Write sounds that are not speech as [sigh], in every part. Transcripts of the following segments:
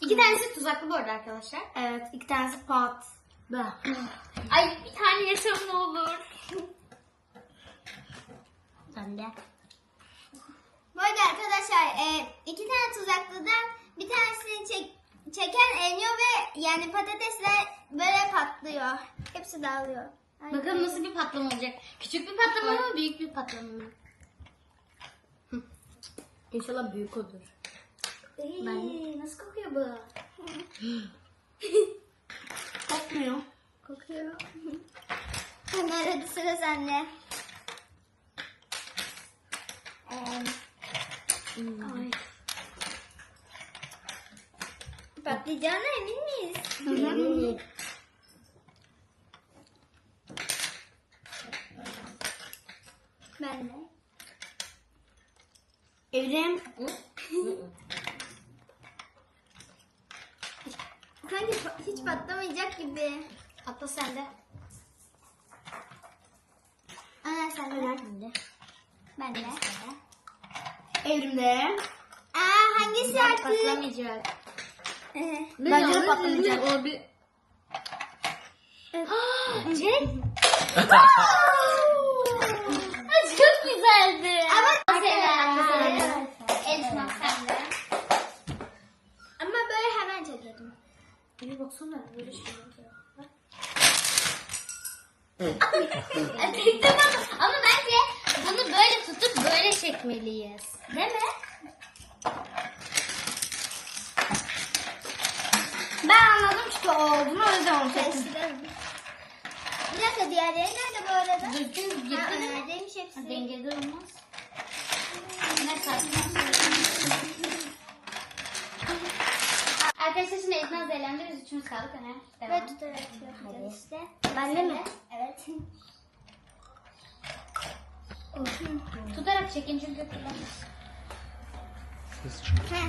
İki tanesi tuzaklı bu arada arkadaşlar. Evet iki tanesi pat. Ay bir tane yesem ne olur. Sen de. Bu arada arkadaşlar e, iki tane tuzaklıdan bir tanesini çek, çeken eniyor ve yani patatesler böyle patlıyor. Hepsi dağılıyor. Ay. Bakalım nasıl bir patlama olacak. Küçük bir patlama mı büyük bir patlama mı? İnşallah büyük olur. Ey, nasıl kokuyor bu? [gasps] Kokmuyor. Kokuyor. [laughs] Ömer hadi sıra sende. Ee, Hmm. Ay. Patlayacağına emin miyiz? Ben de. Evrim. Sanki pa- hiç patlamayacak gibi. Atla sen de. Ana sen de. Ömer. Ben de. Evrimde. Aa hangisi artık? Patlamayacak. Ee, Bence de patlamayacak. O bir... [gasps] Cenk. [laughs] Çok güzeldi. Ama Selam. Elçin sen de. Ama böyle hemen çekiyordum. Bir baksana böyle şey tamam. Ama bence bunu böyle tutup böyle çekmeliyiz. Değil mi? Ben anladım çünkü o olduğunu o yüzden onu çektim. Bir dakika diğerleri nerede bu arada? Düzgün Ha, gitti mi? Ömer'deymiş hepsi. Dengede olmaz. Arkadaşlar şimdi Ezna Zeynep'de biz üçümüz kaldık. Öner. Ve Devam. tutarak yapacağız işte. Ben de mi? Evet. Tutarak çekin çünkü kullanırız. Ses çıkıyor.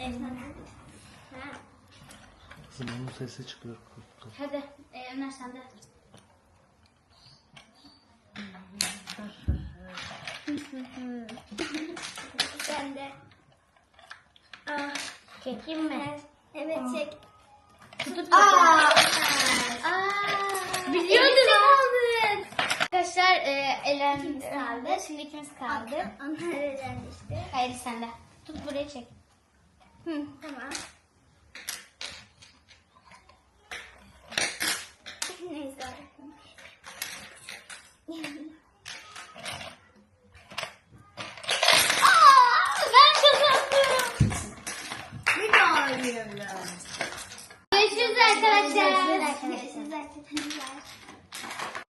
Evet. Ha. Kızım onun sesi çıkıyor. korktum. Hadi e, Ömer sen de. Ben de. Aa, Çekeyim mi? evet çek. Tutup Aa. Biliyordum. aldın. Arkadaşlar e, Elen İkimiz kaldı. Şimdi ikimiz kaldı. Onlar öğrendi işte. Hayır sen de. Tut buraya çek. Hı, tamam.